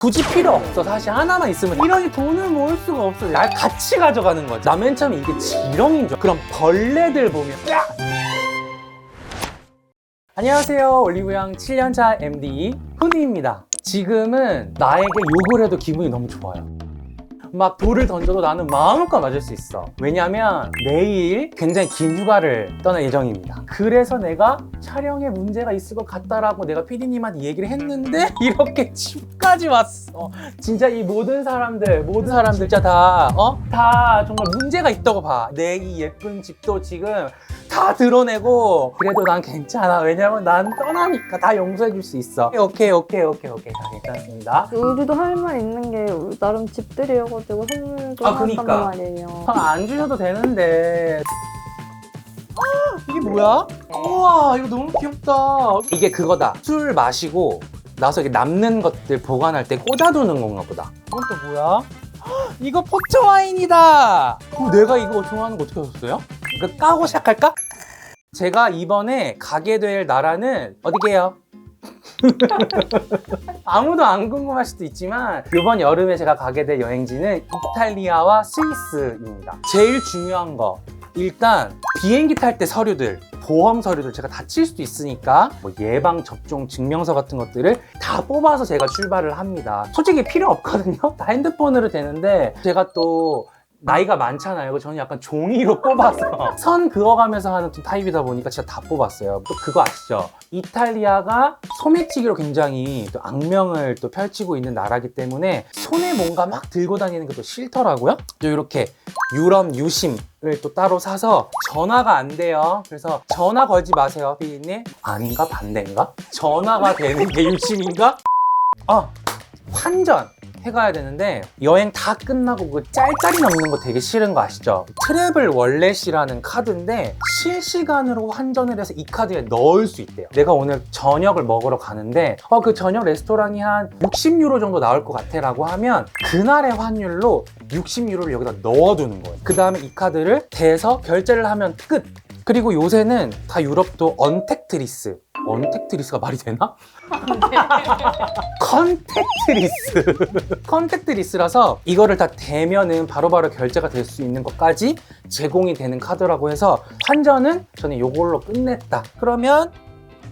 굳이 필요 없어. 사실 하나만 있으면 이러니 돈을 모을 수가 없어. 날 같이 가져가는 거지. 나 맨 처음에 이게 지렁인 줄 그럼 벌레들 보면 야! 안녕하세요. 올리브영 7년차 MD 훈이입니다. 지금은 나에게 욕을 해도 기분이 너무 좋아요 막 돌을 던져도 나는 마음껏 맞을 수 있어. 왜냐면 내일 굉장히 긴 휴가를 떠날 예정입니다. 그래서 내가 촬영에 문제가 있을 것 같다라고 내가 PD님한테 얘기를 했는데 이렇게 집까지 왔어. 진짜 이 모든 사람들, 모든 사람들 진짜 다, 어? 다 정말 문제가 있다고 봐. 내 이 예쁜 집도 지금 다 드러내고 그래도 난 괜찮아. 왜냐면 난 떠나니까 다 용서해 줄 수 있어. 오케이, 오케이, 오케이, 오케이. 다 괜찮습니다. 우리도 할 말 있는 게 나름 집들이어가 지고 선물도 아, 그니까. 말이에요. 아, 안 주셔도 되는데. 아, 이게 뭐야? 우와, 이거 너무 귀엽다. 이게 그거다. 술 마시고 나서 이게 남는 것들 보관할 때 꽂아두는 건가 보다. 이건 또 뭐야? 헉, 이거 포처 와인이다. 어, 내가 이거 좋아하는 거 어떻게 하셨어요? 이거 까고 시작할까? 제가 이번에 가게 될 나라는 어디게요? 아무도 안 궁금할 수도 있지만 이번 여름에 제가 가게 될 여행지는 이탈리아와 스위스입니다. 제일 중요한 거 일단 비행기 탈 때 서류들 보험 서류들 제가 다칠 수도 있으니까 뭐 예방 접종 증명서 같은 것들을 다 뽑아서 제가 출발을 합니다. 솔직히 필요 없거든요. 다 핸드폰으로 되는데 제가 또 나이가 많잖아요. 저는 약간 종이로 뽑아서 선 그어가면서 하는 좀 타입이다 보니까 진짜 다 뽑았어요. 또 그거 아시죠? 이탈리아가 소매치기로 굉장히 또 악명을 또 펼치고 있는 나라기 때문에 손에 뭔가 막 들고 다니는 게또 싫더라고요. 또 이렇게 유럽 유심을 또 따로 사서 전화가 안 돼요. 그래서 전화 걸지 마세요, 피디님. 아닌가 반대인가? 전화가 되는 게 유심인가? 아 환전 해가야 되는데 여행 다 끝나고 그 짤짤이 남는 거 되게 싫은 거 아시죠? 트래블 월렛이라는 카드인데 실시간으로 환전을 해서 이 카드에 넣을 수 있대요. 내가 오늘 저녁을 먹으러 가는데 어 그 저녁 레스토랑이 한 60유로 정도 나올 것 같아 라고 하면 그날의 환율로 60유로를 여기다 넣어두는 거예요. 그 다음에 이 카드를 대서 결제를 하면 끝. 그리고 요새는 다 유럽도 언택트리스 언택트리스가 말이 되나? 컨택트리스 컨택트리스라서 이거를 다 대면은 바로바로 결제가 될 수 있는 것까지 제공이 되는 카드라고 해서 환전은 저는 이걸로 끝냈다 그러면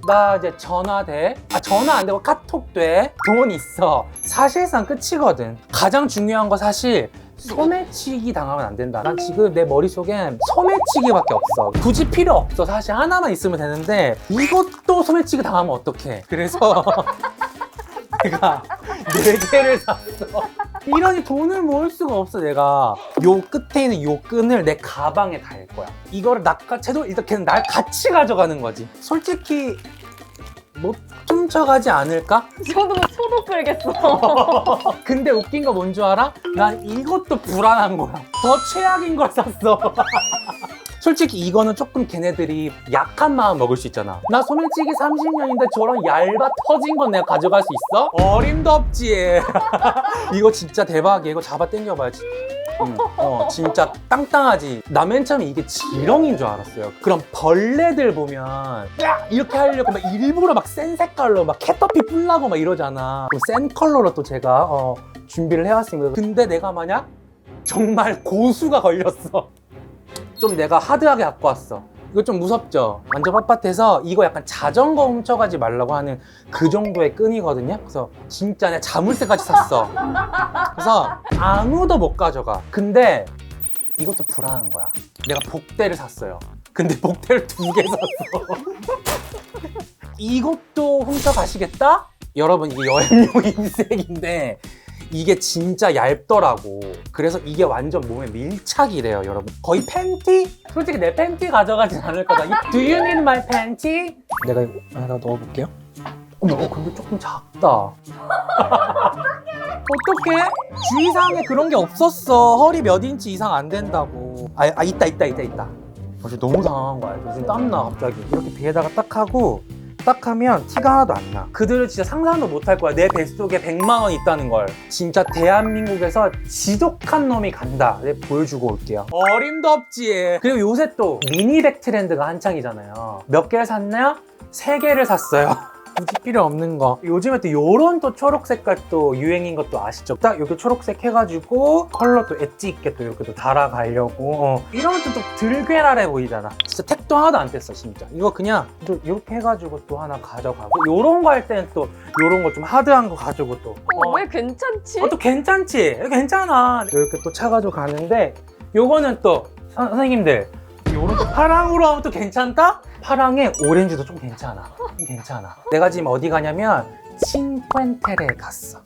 나 이제 전화 돼. 아, 전화 안 되고 카톡 돼. 돈 있어. 사실상 끝이거든. 가장 중요한 거 사실 소매치기 당하면 안 된다. 난 지금 내 머릿속엔 소매치기밖에 없어. 굳이 필요 없어. 사실 하나만 있으면 되는데 이것도 소매치기 당하면 어떡해. 그래서 내가 네 개를 샀어. 이러니 돈을 모을 수가 없어 내가 요 끝에 있는 요 끈을 내 가방에 달 거야 이거를 낚아채도 걔는 날 같이 가져가는 거지 솔직히 못 훔쳐가지 않을까? 저도 소독 끌겠어. 근데 웃긴 거 뭔 줄 알아? 난 이것도 불안한 거야 더 최악인 걸 샀어 솔직히 이거는 조금 걔네들이 약한 마음 먹을 수 있잖아. 나 소매치기 30년인데 저런 얇아 터진 건 내가 가져갈 수 있어? 어림도 없지. 이거 진짜 대박이야. 이거 잡아 당겨봐야지. 응, 어, 진짜 땅땅하지. 나 맨 처음에 이게 지렁인 줄 알았어요. 그럼 벌레들 보면 야! 이렇게 하려고 막 일부러 막 센 색깔로 막 캐터피 뿔라고 막 이러잖아. 그센 컬러로 또 제가 어, 준비를 해왔습니다. 근데 내가 만약 정말 고수가 걸렸어. 좀 내가 하드하게 갖고 왔어. 이거 좀 무섭죠? 완전 빳빳해서 이거 약간 자전거 훔쳐가지 말라고 하는 그 정도의 끈이거든요. 그래서 진짜 내가 자물쇠까지 샀어. 그래서 아무도 못 가져가. 근데 이것도 불안한 거야. 내가 복대를 샀어요. 근데 복대를 두 개 샀어. 이것도 훔쳐가시겠다? 여러분 이게 여행용 흰색인데 이게 진짜 얇더라고. 그래서 이게 완전 몸에 밀착이래요, 여러분. 거의 팬티? 솔직히 내 팬티 가져가진 않을 거다. 이- Do you need my panty? 내가 이거 하나 넣어볼게요. 어머, 어, 근데 조금 작다. 어떡해? 주의사항에 그런 게 없었어. 허리 몇 인치 이상 안 된다고. 아, 아 있다, 있다, 있다, 있다. 어, 진짜 너무 당황한 거야. 요즘 땀나, 갑자기. 이렇게 비에다가 딱 하고, 딱 하면 티가 하나도 안 나. 그들은 진짜 상상도 못 할 거야. 내 뱃속에 100만 원 있다는 걸. 진짜 대한민국에서 지독한 놈이 간다. 내가 보여주고 올게요. 어림도 없지. 그리고 요새 또 미니백 트렌드가 한창이잖아요. 몇 개를 샀나요? 세 개를 샀어요. 굳이 필요 없는 거. 요즘에 또 요런 또 초록 색깔 또 유행인 것도 아시죠? 딱 이렇게 초록색 해가지고 컬러 또 엣지 있게 또 이렇게 또 달아가려고. 어. 이러면 또, 또 들괴랄해 보이잖아. 진짜 택도 하나도 안 뗐어, 진짜. 이거 그냥 또 이렇게 해가지고 또 하나 가져가고. 요런 거 할 때는 또 요런 거 좀 하드한 거 가지고 또. 어, 왜 괜찮지? 어, 또 괜찮지? 괜찮아. 이렇게 또 차가지고 가는데, 요거는 또, 선, 선생님들, 요런 또 파랑으로 하면 또 괜찮다? 파랑에 오렌지도 좀 괜찮아. 좀 괜찮아. 내가 지금 어디 가냐면, 친quen테레 갔어.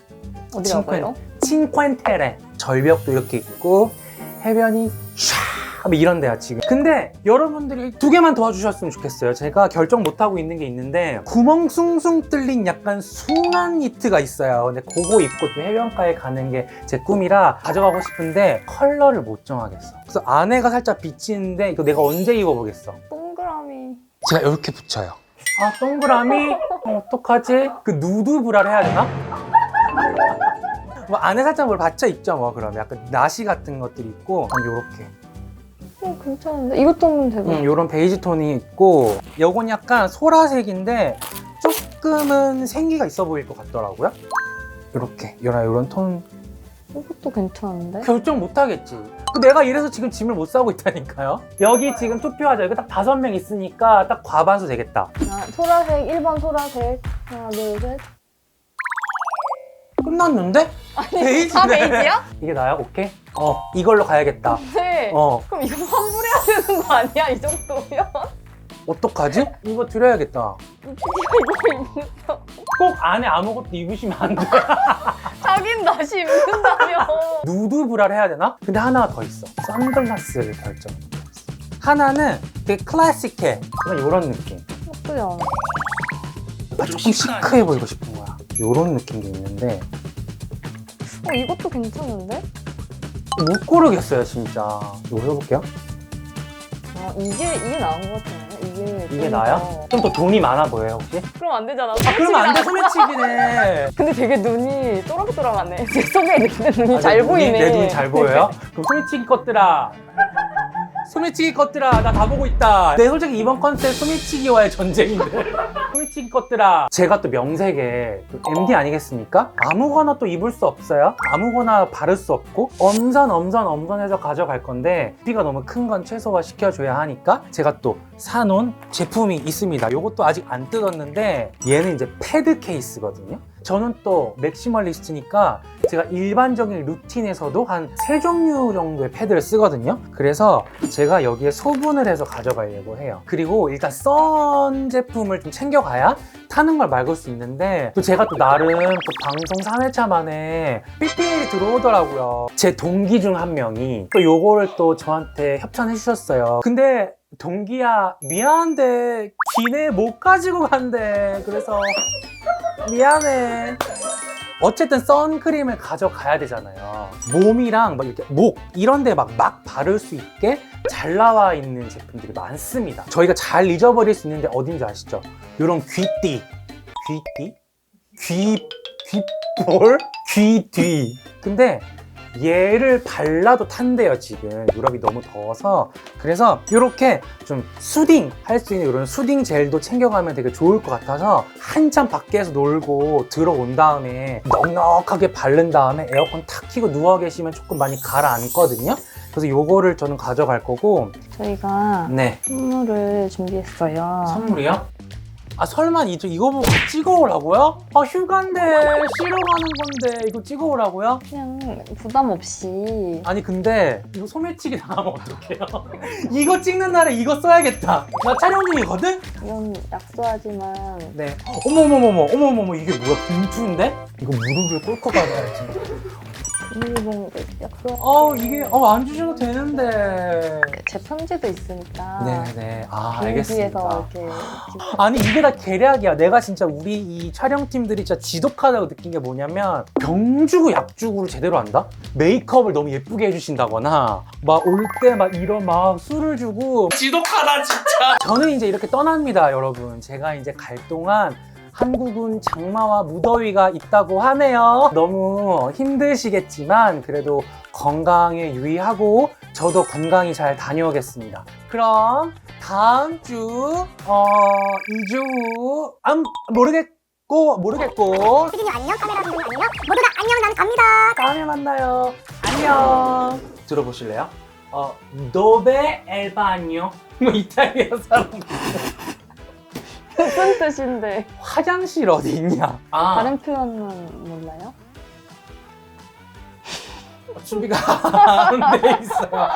어디. 가봐요? 친quen테레. 절벽도 이렇게 있고, 해변이 샤! 뭐 이런 데야 지금. 근데 여러분들이 두 개만 도와주셨으면 좋겠어요. 제가 결정 못하고 있는 게 있는데 구멍 숭숭 뚫린 약간 숭한 니트가 있어요. 근데 그거 입고 좀 해변가에 가는 게 제 꿈이라 가져가고 싶은데 컬러를 못 정하겠어. 그래서 안에가 살짝 비치는데 이거 내가 언제 입어보겠어? 동그라미. 제가 이렇게 붙여요. 아 동그라미? 어, 어떡하지? 그 누드 브라를 해야 되나? 뭐 안에 살짝 뭘 받쳐 입죠 뭐. 그럼 약간 나시 같은 것들이 있고 요렇게 어, 괜찮은데? 이것도 하면 되고. 음, 요런 베이지 톤이 있고 요건 약간 소라색인데 조금은 생기가 있어 보일 것 같더라고요 이렇게 요런 요런 톤 이것도 괜찮은데? 결정 못 하겠지 그 내가 이래서 지금 짐을 못 싸고 있다니까요 여기 지금 투표하자 여기 딱 다섯 명 있으니까 딱 과반수 되겠다 아, 소라색, 1번 소라색. 하나, 둘, 셋. 끝났는데? 베이지네. 다 베이지야? 이게 나야? 오케이? 어 이걸로 가야겠다 네. 어 그럼 이거 환불해야 되는 거 아니야? 이 정도면? 어떡하지? 이거 드려야겠다 이거 입는다. 꼭 안에 아무것도 입으시면 안 돼 자긴 다시 입는다며. 누드 브라를 해야 되나? 근데 하나가 더 있어. 선글라스를 결정. 하나는 되게 클래식해. 약간 이런 느낌. 않아. 아, 조금 시크해 보이고 싶은 거야. 이런 느낌도 있는데 어, 이것도 괜찮은데? 못 고르겠어요, 진짜. 이거 해볼게요. 아, 이게, 이게 나은 것 같아요. 이게. 이게 좀 나요? 더- 좀 더 돈이 많아 보여요, 혹시? 그럼 안 되잖아. 아, 그러면 안 돼, 소매치기다. 소매치기네. 근데 되게 눈이 또랑또랑하네. 제 속에 내 눈이 아, 잘내 눈이- 보이네. 내 눈이 잘 보여요? 그럼 소매치기 것들아. 소매치기 것들아, 나 다 보고 있다. 내 솔직히 이번 컨셉 소매치기와의 전쟁인데. 소매치기 것들아. 제가 또 명색에 또 MD 아니겠습니까? 아무거나 또 입을 수 없어요. 아무거나 바를 수 없고 엄선, 엄선, 엄선해서 가져갈 건데 피가 너무 큰 건 최소화 시켜줘야 하니까 제가 또 사놓은 제품이 있습니다. 이것도 아직 안 뜯었는데 얘는 이제 패드 케이스거든요. 저는 또 맥시멀리스트니까 제가 일반적인 루틴에서도 한 세 종류 정도의 패드를 쓰거든요. 그래서 제가 여기에 소분을 해서 가져가려고 해요. 그리고 일단 썬 제품을 좀 챙겨가야 타는 걸 막을 수 있는데 또 제가 또 나름 또 방송 3회차 만에 PPL이 들어오더라고요. 제 동기 중 한 명이 또 요거를 또 저한테 협찬해 주셨어요. 근데 동기야 미안한데 기내 못 가지고 간대. 그래서 미안해. 어쨌든 선크림을 가져가야 되잖아요. 몸이랑 막 이렇게 목 이런 데 막 막 바를 수 있게 잘 나와 있는 제품들이 많습니다. 저희가 잘 잊어버릴 수 있는데 어딘지 아시죠? 이런 귀띠. 귀띠? 귀, 귀볼? 귀뒤. 근데 얘를 발라도 탄대요, 지금. 유럽이 너무 더워서. 그래서 이렇게 좀 수딩 할 수 있는 이런 수딩 젤도 챙겨가면 되게 좋을 것 같아서 한참 밖에서 놀고 들어온 다음에 넉넉하게 바른 다음에 에어컨 탁 켜고 누워 계시면 조금 많이 가라앉거든요. 그래서 요거를 저는 가져갈 거고 저희가 네 선물을 준비했어요. 선물이요? 아 설마 이, 이거 보고 찍어오라고요? 아 휴가인데 쉬러 가는 건데 이거 찍어오라고요? 그냥 부담 없이 아니 근데 이거 소매치기 당하면 어떡해요? 이거 찍는 날에 이거 써야겠다 나 촬영 중이거든? 이건 약소하지만 네 어머머머머 어머머머 이게 뭐야 봉투인데? 이거 무릎을 꿇고 가봐야지 비밀봉 약소. 어 이게 어 안 주셔도 되는데 제 편지도 있으니까. 네네 아 비행기에서 알겠습니다 이렇게 아니 이게 다 계략이야. 내가 진짜 우리 이 촬영팀들이 진짜 지독하다고 느낀 게 뭐냐면 병 주고 약 주고를 제대로 한다? 메이크업을 너무 예쁘게 해주신다거나 막 올 때 막 이런 막 술을 주고 지독하다 진짜. 저는 이제 이렇게 떠납니다, 여러분. 제가 이제 갈 동안 한국은 장마와 무더위가 있다고 하네요. 너무 힘드시겠지만 그래도 건강에 유의하고 저도 건강히 잘 다녀오겠습니다. 그럼 다음 주, 어, 2주 후, 안, 모르겠, 모르겠고 모르겠고 피디님 안녕 카메라 감독님 안녕 모두 다 안녕 난 갑니다 다음에 만나요. 안녕. 들어보실래요? 어, 도베 엘바뇨. 뭐 이탈리아 사람. 무슨 뜻인데? 화장실 어디 있냐? 아, 다른 표현은 몰라요? 준비가 안 돼 있어요.